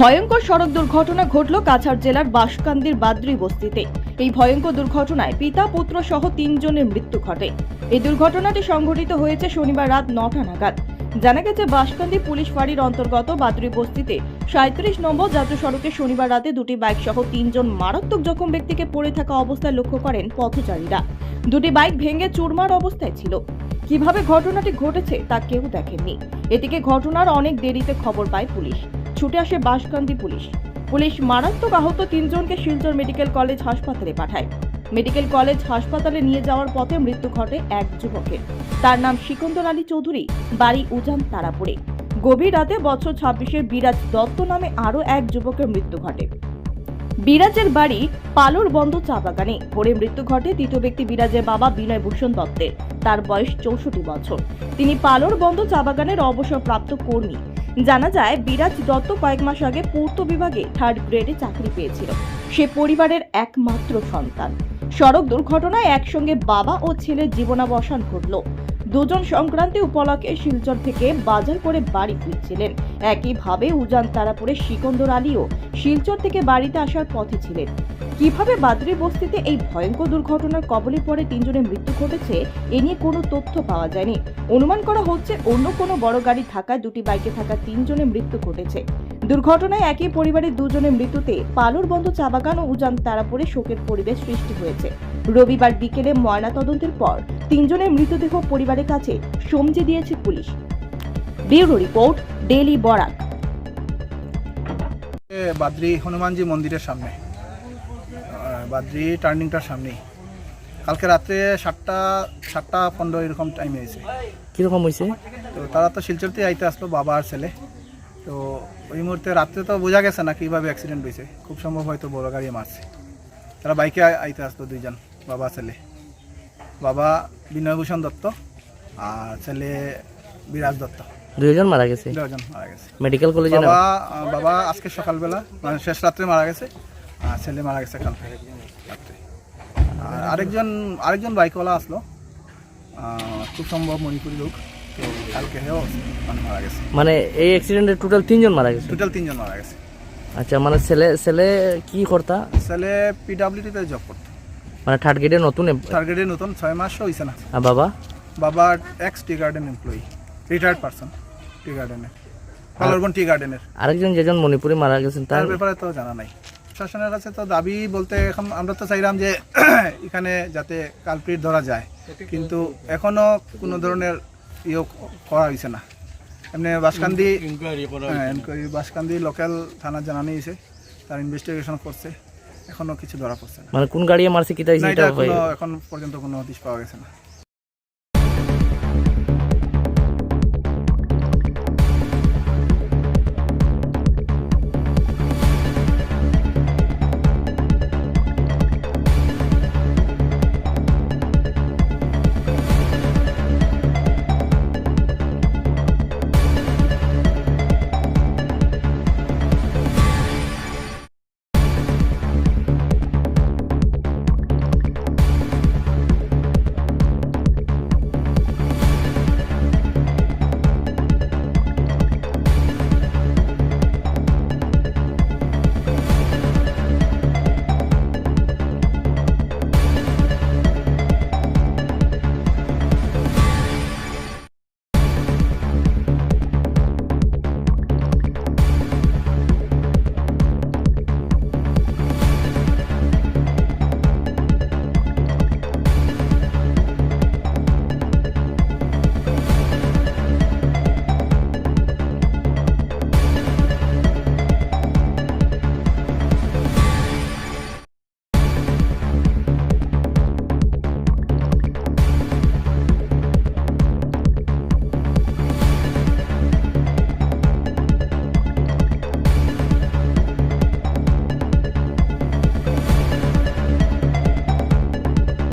ভয়ঙ্কর সড়ক দুর্ঘটনা ঘটল কাছাড় জেলার বাঁশকান্দির বাদ্রি বস্তিতে। এই ভয়ঙ্কর দুর্ঘটনায় পিতা, পুত্র সহ তিনজনের মৃত্যু ঘটে। এই দুর্ঘটনাটি সংঘটিত হয়েছে শনিবার রাত নটা নাগাদ। জানা গেছে, বাসকান্দি পুলিশ ফাঁড়ির অন্তর্গত বাদ্রি বস্তিতে সাঁত্রিশ নম্বর জাতীয় সড়কে শনিবার রাতে দুটি বাইক সহ তিনজন মারাত্মক জখম ব্যক্তিকে পড়ে থাকা অবস্থায় লক্ষ্য করেন পথচারীরা। দুটি বাইক ভেঙে চুরমার অবস্থায় ছিল। কীভাবে ঘটনাটি ঘটেছে তা কেউ দেখেননি। এদিকে ঘটনার অনেক দেরিতে খবর পায় পুলিশ। ছুটে আসে বাসকান্দি পুলিশ। পুলিশ মারাত্মক আহত তিনজনকে শিলচর মেডিকেল কলেজ হাসপাতালে পাঠায়। মেডিকেল কলেজ হাসপাতালে নিয়ে যাওয়ার পথে মৃত্যু ঘটে এক যুবকের তার নাম সিকন্দর আলী চৌধুরী, বাড়ি উজান তারাপুরে। গভীর রাতে বছর ছাব্বিশের বিরাজ দত্ত নামে আরও এক যুবকের মৃত্যু ঘটে। বিরাজের বাড়ি পালুর বন্ধ চা বাগানে। পরে মৃত্যু ঘটে তৃতীয় ব্যক্তি বিরাজের বাবা বিনয় ভূষণ দত্তের। তার বয়স চৌষট্টি বছর। তিনি পালুর বন্ধ চা বাগানের অবসরপ্রাপ্ত কর্মী। জানা যায়, বিরাজ দত্ত কয়েক মাস আগে পূর্ত বিভাগে থার্ড গ্রেডে চাকরি পেয়েছিল। সে পরিবারের একমাত্র সন্তান। সড়ক দুর্ঘটনায় একসঙ্গে বাবা ও ছেলের জীবনাবসান ঘটল। দুজন সংক্রান্তি উপলক্ষে শিলচর থেকে বাজার করে বাড়ি ফিরছিলেন। একইভাবে উজান তারাপুরে সিকন্দর আলীও শিলচর থেকে বাড়িতে আসার পথে ছিলেন। কীভাবে বাদ্রি বস্তিতে এই ভয়ঙ্কর দুর্ঘটনার কবলে পড়ে তিনজনের মৃত্যু ঘটেছে, এ নিয়ে কোনো তথ্য পাওয়া যায়নি। অনুমান করা হচ্ছে অন্য কোনো বড় গাড়ি থাকায় দুটি বাইকে থাকা তিনজনের মৃত্যু ঘটেছে। দুর্ঘটনায় একই পরিবারের দুজনের মৃত্যুতে পালুর বন্ধ চা বাগান ও উজান তারাপুরে শোকের পরিবেশ সৃষ্টি হয়েছে। রবিবার বিকেলে ময়না তদন্তের পর তিনজনের মৃতদেহ পরিবারের কাছে সমঝে দিয়েছে police. Bureau report daily Barak. Badri Hanumanji মন্দিরের সামনে। বাদ্রি টার্নিংটার সামনেই। কালকে রাত্রে সাতটা সাতটা পনেরো এরকম টাইমে এসে কীরকম হয়েছে? তো তারা তো শিলচরতে আইতে আসলো বাবা আর ছেলে। তো ওই মুহূর্তে রাত্রে তো বোঝা গেছে না কীভাবে অ্যাক্সিডেন্ট হয়েছে। খুব সম্ভব হয়তো বড় গাড়ি মারছে। তারা বাইকে আইতে আসলো দুইজন বাবা ছেলে। বাবা বিনয়ভূষণ দত্ত আর ছেলে বিরাজ দত্ত। দুইজন মারা গেছে? দুজন মারা গেছে। মেডিকেল কলেজে বাবা বাবা আজকে সকালবেলা মানে শেষ রাত্রে মারা গেছে। ছেলে মারা গেছে কালকে। রাত্রে আর আরেকজন আরেকজন বাইকওয়ালা আসলো। খুব সম্ভব মণিপুরি লোক। তো কালকে হেও মানে মারা গেছে। মানে এই অ্যাক্সিডেন্টে টোটাল তিনজন মারা গেছে? টোটাল তিনজন মারা গেছে। আচ্ছা মানে ছেলে ছেলে কি করতা? ছেলে পিডাব্লিউডিতে জব করতো। মানে থার্ড গ্রেডে নতুন এম- টার্গেটে নতুন ছয় মাসও হয়েছে না। আর বাবা? বাবা ex tea garden employee retired person tea গার্ডেনের পালরবন টি গার্ডেনের আরেকজন যেজন মণিপুরে মারা গেছেন তার ব্যাপারে তো জানা নাই। শাসনের কাছে তো দাবি বলতে এখন আমরা তো চাইলাম যে এখানে যাতে কালপ্রিট ধরা যায়। কিন্তু এখনও কোনো ধরনের ইয়ে করা হয়েছে না। এমনি বাসকান্দি হ্যাঁ এনকোয়ারি বাসকান্দি লোকাল থানা জানানি হয়েছে তার ইনভেস্টিগেশন করছে এখনও কিছু ধরা পড়ছে না। মানে কোন গাড়িয়ে মারছে কি তাই এখন পর্যন্ত কোনো হদিশ পাওয়া গেছে না।